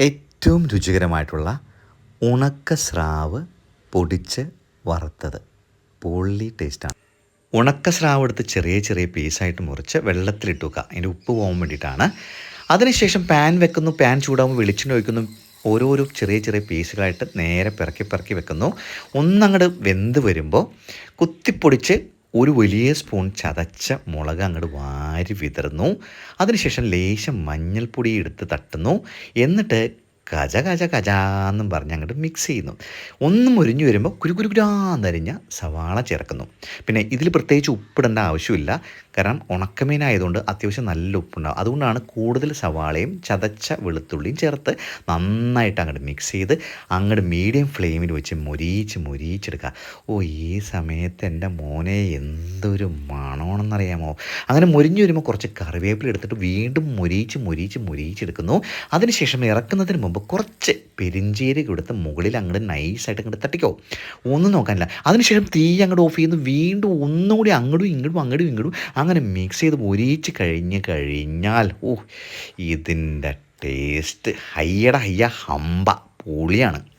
ഏറ്റവും രുചികരമായിട്ടുള്ള ഉണക്ക സ്രാവ് പൊടിച്ച് വറുത്തത്. പൊള്ളി ടേസ്റ്റാണ് ഉണക്ക സ്രാവ് എടുത്ത് ചെറിയ ചെറിയ പീസായിട്ട് മുറിച്ച് വെള്ളത്തിലിട്ട് വെക്കുക അതിന്റെ ഉപ്പ് പോകാൻ വേണ്ടിയിട്ടാണ്. അതിനുശേഷം പാൻ വെക്കുന്നു. പാൻ ചൂടാകുമ്പോൾ വെളിച്ചെണ്ണ ഒഴിക്കുന്നു. ഓരോരോ ചെറിയ ചെറിയ പീസുകളായിട്ട് നേരെ പിറക്കി പിറക്കി വെക്കുന്നു. ഒന്നങ്ങോട്ട് വെന്ത് വരുമ്പോൾ കുത്തിപ്പൊടിച്ച് ഒരു വലിയ സ്പൂൺ ചതച്ച മുളക് അങ്ങോട്ട് വാരി വിതറുന്നു. അതിനുശേഷം ലേശം മഞ്ഞൾപ്പൊടി എടുത്ത് തട്ടുന്നു. എന്നിട്ട് കജ കജ കജാന്നും പറഞ്ഞ് അങ്ങോട്ട് മിക്സ് ചെയ്യുന്നു. ഒന്നും മുരിഞ്ഞു വരുമ്പോൾ കുരു കുരുകുരാന്നരിഞ്ഞ സവാള ചേർക്കുന്നു. പിന്നെ ഇതിൽ പ്രത്യേകിച്ച് ഉപ്പിടേണ്ട ആവശ്യമില്ല. കാരണം ഉണക്കമീനായതുകൊണ്ട് അത്യാവശ്യം നല്ല ഉപ്പുണ്ടാവും. അതുകൊണ്ടാണ് കൂടുതൽ സവാളയും ചതച്ച വെളുത്തുള്ളിയും ചേർത്ത് നന്നായിട്ട് അങ്ങോട്ട് മിക്സ് ചെയ്ത് അങ്ങോട്ട് മീഡിയം ഫ്ലെയിമിൽ വെച്ച് മൊരിയിച്ച് മൊരിയിച്ചെടുക്കുക ഓ ഈ സമയത്ത് എന്റെ മോനെ എന്തൊരു മണമാണെന്നറിയാമോ? അങ്ങനെ മുരിഞ്ഞു വരുമ്പോൾ കുറച്ച് കറിവേപ്പില എടുത്തിട്ട് വീണ്ടും മൊരിയിച്ച് മൊരിയിച്ച് മൊരിയിച്ചെടുക്കുന്നു അതിനുശേഷം ഇറക്കുന്നതിന് മുമ്പ് കുറച്ച് പെരിഞ്ചീരി കൊടുത്ത് മുകളിൽ അങ്ങോട്ട് നൈസായിട്ട് അങ്ങോട്ട് തട്ടിക്കോ. ഒന്നും നോക്കാനില്ല. അതിനുശേഷം തീ അങ്ങോട്ട് ഓഫ് ചെയ്യുന്നു. വീണ്ടും ഒന്നുകൂടി അങ്ങോട്ടും ഇങ്ങോട്ടും അങ്ങോട്ടും ഇങ്ങോട്ടും അങ്ങനെ മിക്സ് ചെയ്ത് ഒരിച്ച് കഴിഞ്ഞ് കഴിഞ്ഞാൽ ഓ ഇതിന്റെ ടേസ്റ്റ് ഹയ്യട ഹയ്യ ഹമ്പ പൊളിയാണ്.